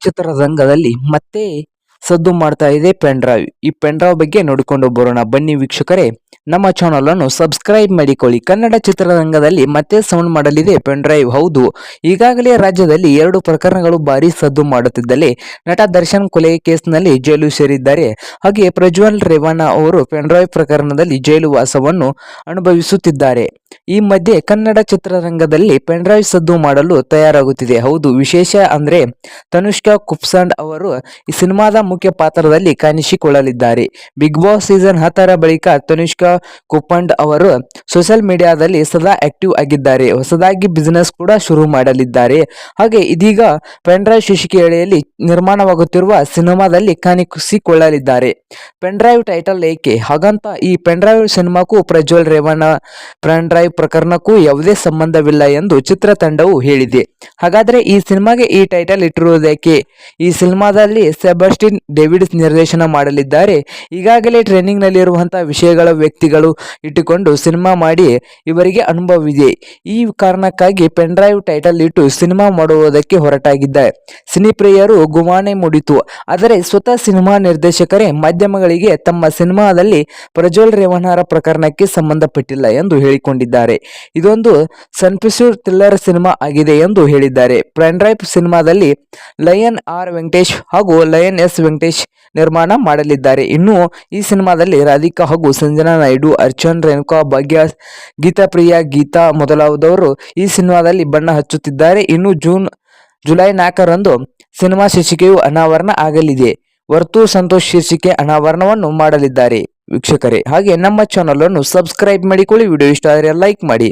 ಚಿತ್ರರಂಗದಲ್ಲಿ ಮತ್ತೆ ಸದ್ದು ಮಾಡ್ತಾ ಇದೆ ಪೆನ್ ಡ್ರೈವ್ ಈ ಪೆನ್ ಡ್ರೈವ್ ಬಗ್ಗೆ ನೋಡಿಕೊಂಡು ಬರೋಣ. ಬನ್ನಿ ವೀಕ್ಷಕರೇ, ನಮ್ಮ ಚಾನಲ್ ಅನ್ನು ಸಬ್ಸ್ಕ್ರೈಬ್ ಮಾಡಿಕೊಳ್ಳಿ. ಕನ್ನಡ ಚಿತ್ರರಂಗದಲ್ಲಿ ಮತ್ತೆ ಸೌಂಡ್ ಮಾಡಲಿದೆ ಪೆನ್ ಡ್ರೈವ್ ಹೌದು, ಈಗಾಗಲೇ ರಾಜ್ಯದಲ್ಲಿ ಎರಡು ಪ್ರಕರಣಗಳು ಭಾರಿ ಸದ್ದು ಮಾಡುತ್ತಿದ್ದಲ್ಲಿ ನಟ ದರ್ಶನ್ ಕೊಲೆ ಕೇಸ್ನಲ್ಲಿ ಜೈಲು ಸೇರಿದ್ದಾರೆ. ಹಾಗೆ ಪ್ರಜ್ವಲ್ ರೇವಣ್ಣ ಅವರು ಪೆನ್ ಡ್ರೈವ್ ಪ್ರಕರಣದಲ್ಲಿ ಜೈಲು ವಾಸವನ್ನು ಅನುಭವಿಸುತ್ತಿದ್ದಾರೆ. ಈ ಮಧ್ಯೆ ಕನ್ನಡ ಚಿತ್ರರಂಗದಲ್ಲಿ ಪೆನ್ ಡ್ರೈವ್ ಸದ್ದು ಮಾಡಲು ತಯಾರಾಗುತ್ತಿದೆ. ಹೌದು, ವಿಶೇಷ ಅಂದ್ರೆ ತನುಷ್ಕಾ ಕುಪ್ಸಂಡ್ ಅವರು ಈ ಸಿನಿಮಾದ ಮುಖ್ಯ ಪಾತ್ರದಲ್ಲಿ ಕಾಣಿಸಿಕೊಳ್ಳಲಿದ್ದಾರೆ. ಬಿಗ್ ಬಾಸ್ ಸೀಸನ್ ಹತ್ತರ ಬಳಿಕ ತನುಷ್ಕಾ ಕುಪಂಡ್ ಅವರು ಸೋಷಿಯಲ್ ಮೀಡಿಯಾದಲ್ಲಿ ಸದಾ ಆಕ್ಟಿವ್ ಆಗಿದ್ದಾರೆ. ಹೊಸದಾಗಿ ಬಿಸಿನೆಸ್ ಕೂಡ ಶುರು ಮಾಡಲಿದ್ದಾರೆ. ಹಾಗೆ ಇದೀಗ ಪೆನ್ಡ್ರೈವ್ ಶೀರ್ಷಿಕೆಯಲ್ಲಿ ನಿರ್ಮಾಣವಾಗುತ್ತಿರುವ ಸಿನಿಮಾದಲ್ಲಿ ಕಾಣಿಸಿಕೊಳ್ಳಲಿದ್ದಾರೆ. ಪೆನ್ಡ್ರೈವ್ ಟೈಟಲ್ ಏಕೆ? ಹಾಗಂತ ಈ ಪೆನ್ಡ್ರೈವ್ ಸಿನಿಮಾಕ್ಕೂ ಪ್ರಜ್ವಲ್ ರೇವಣ್ಣ, ಪೆನ್ಡ್ರೈವ್ ಪ್ರಕರಣಕ್ಕೂ ಯಾವುದೇ ಸಂಬಂಧವಿಲ್ಲ ಎಂದು ಚಿತ್ರತಂಡವು ಹೇಳಿದೆ. ಹಾಗಾದ್ರೆ ಈ ಸಿನಿಮಾಗೆ ಈ ಟೈಟಲ್ ಇಟ್ಟಿರುವುದಕ್ಕೆ ಈ ಸಿನಿಮಾದಲ್ಲಿ ಸೆಬಾಸ್ಟಿನ್ ಡೇವಿಡ್ ನಿರ್ದೇಶನ ಮಾಡಲಿದ್ದಾರೆ. ಈಗಾಗಲೇ ಟ್ರೈನಿಂಗ್ ನಲ್ಲಿರುವಂತಹ ವಿಷಯಗಳ ವ್ಯಕ್ತಿಗಳು ಇಟ್ಟುಕೊಂಡು ಸಿನಿಮಾ ಮಾಡಿ ಇವರಿಗೆ ಅನುಭವವಿದೆ. ಈ ಕಾರಣಕ್ಕಾಗಿ ಪೆನ್ ಡ್ರೈವ್ ಟೈಟಲ್ ಇಟ್ಟು ಸಿನಿಮಾ ಮಾಡುವುದಕ್ಕೆ ಹೊರಟಾಗಿದ್ದಾರೆ. ಸಿನಿಪ್ರಿಯರು ಗುಮಾನೆ ಮೂಡಿತು. ಆದರೆ ಸ್ವತಃ ಸಿನಿಮಾ ನಿರ್ದೇಶಕರೇ ಮಾಧ್ಯಮಗಳಿಗೆ ತಮ್ಮ ಸಿನಿಮಾದಲ್ಲಿ ಪ್ರಜ್ವಲ್ ರೇವಣ್ಣರ ಪ್ರಕರಣಕ್ಕೆ ಸಂಬಂಧಪಟ್ಟಿಲ್ಲ ಎಂದು ಹೇಳಿಕೊಂಡಿದ್ದಾರೆ. ಇದೊಂದು ಸನ್ಪಿಸೂರ್ ಥ್ರಿಲ್ಲರ್ ಸಿನಿಮಾ ಆಗಿದೆ ಎಂದು ಹೇಳಿದ್ದಾರೆ. ಪೆನ್ ಡ್ರೈವ್ ಸಿನಿಮಾದಲ್ಲಿ ಲಯನ್ ಆರ್ ವೆಂಕಟೇಶ್ ಹಾಗೂ ಲಯನ್ ಎಸ್ ವೆಂಕಟೇಶ್ ನಿರ್ಮಾಣ ಮಾಡಲಿದ್ದಾರೆ. ಇನ್ನು ಈ ಸಿನಿಮಾದಲ್ಲಿ ರಾಧಿಕಾ ಹಾಗೂ ಸಂಜನಾ ನಾಯ್ಡು ಅರ್ಚನ್ ರೇಣುಕಾ, ಭಾಗ್ಯ, ಗೀತಾ, ಪ್ರಿಯಾ, ಗೀತಾ ಮೊದಲಾದವರು ಈ ಸಿನಿಮಾದಲ್ಲಿ ಬಣ್ಣ ಹಚ್ಚುತ್ತಿದ್ದಾರೆ. ಇನ್ನು ಜೂನ್, ಜುಲೈ ನಾಲ್ಕರಂದು ಸಿನಿಮಾ ಶೀರ್ಷಿಕೆಯು ಅನಾವರಣ ಆಗಲಿದೆ. ವರ್ತು ಸಂತೋಷ್ ಶೀರ್ಷಿಕೆ ಅನಾವರಣವನ್ನು ಮಾಡಲಿದ್ದಾರೆ. ವೀಕ್ಷಕರೇ, ಹಾಗೆ ನಮ್ಮ ಚಾನಲ್ ಅನ್ನು ಸಬ್ಸ್ಕ್ರೈಬ್ ಮಾಡಿಕೊಳ್ಳಿ. ವಿಡಿಯೋ ಇಷ್ಟ ಆದರೆ ಲೈಕ್ ಮಾಡಿ.